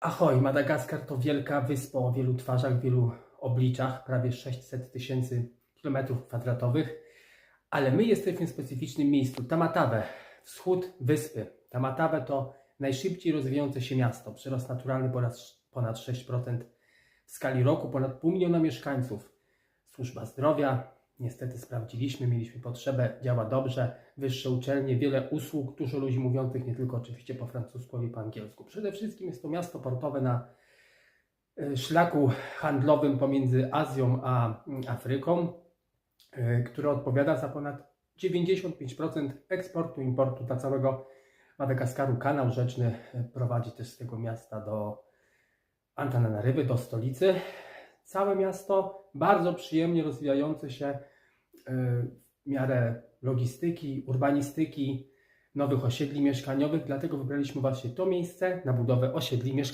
Ahoj, Madagaskar to wielka wyspa o wielu twarzach, wielu obliczach, prawie 600 tysięcy kilometrów kwadratowych, ale my jesteśmy w specyficznym miejscu, Tamatave, wschód wyspy. Tamatave to najszybciej rozwijające się miasto, przyrost naturalny ponad, ponad 6% w skali roku, ponad pół miliona mieszkańców. Służba zdrowia, niestety sprawdziliśmy, mieliśmy potrzebę, działa dobrze, wyższe uczelnie, wiele usług, dużo ludzi mówiących nie tylko oczywiście po francusku, ale i po angielsku. Przede wszystkim jest to miasto portowe na e, szlaku handlowym pomiędzy Azją a mm, Afryką, e, które odpowiada za ponad 95% eksportu importu dla całego Madagaskaru. Kanał rzeczny e, prowadzi też z tego miasta do Antananarywy, do stolicy. Całe miasto bardzo przyjemnie rozwijające się w miarę logistyki, urbanistyki, nowych osiedli mieszkaniowych, dlatego wybraliśmy właśnie to miejsce na budowę osiedli mieszkaniowych.